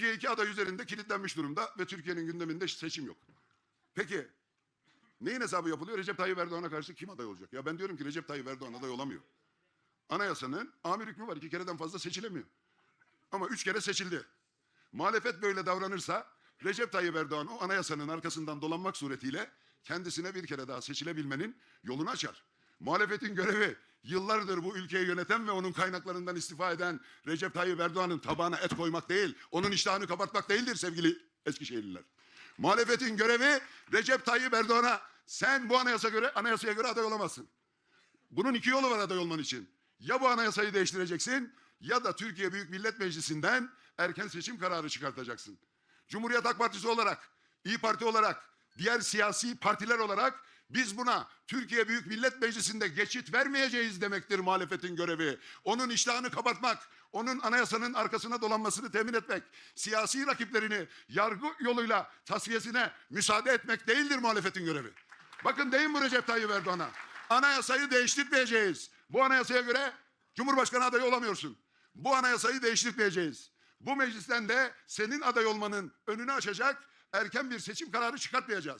Türkiye iki aday üzerinde kilitlenmiş durumda ve Türkiye'nin gündeminde seçim yok. Peki neyin hesabı yapılıyor? Recep Tayyip Erdoğan'a karşı kim aday olacak? Ya ben diyorum ki Recep Tayyip Erdoğan aday olamıyor. Anayasanın amir hükmü var. iki kereden fazla seçilemiyor. Ama üç kere seçildi. Muhalefet böyle davranırsa Recep Tayyip Erdoğan o anayasanın arkasından dolanmak suretiyle kendisine bir kere daha seçilebilmenin yolunu açar. Muhalefetin görevi yıllardır bu ülkeyi yöneten ve onun kaynaklarından istifa eden Recep Tayyip Erdoğan'ın tabağına et koymak değil, onun iştahını kapatmak değildir sevgili Eskişehirliler. Muhalefetin görevi Recep Tayyip Erdoğan'a sen bu anayasa göre anayasaya göre aday olamazsın. Bunun iki yolu var aday olman için. Ya bu anayasayı değiştireceksin ya da Türkiye Büyük Millet Meclisi'nden erken seçim kararı çıkartacaksın. Cumhuriyet Halk Partisi olarak, İyi Parti olarak, diğer siyasi partiler olarak biz buna Türkiye Büyük Millet Meclisi'nde geçit vermeyeceğiz demektir muhalefetin görevi. Onun iştahını kapatmak, onun anayasanın arkasına dolanmasını temin etmek, siyasi rakiplerini yargı yoluyla tasfiyesine müsaade etmek değildir muhalefetin görevi. Bakın deyin bu Recep Tayyip Erdoğan'a. Anayasayı değiştirmeyeceğiz. Bu anayasaya göre Cumhurbaşkanı adayı olamıyorsun. Bu anayasayı değiştirmeyeceğiz. Bu meclisten de senin aday olmanın önünü açacak erken bir seçim kararı çıkartmayacağız.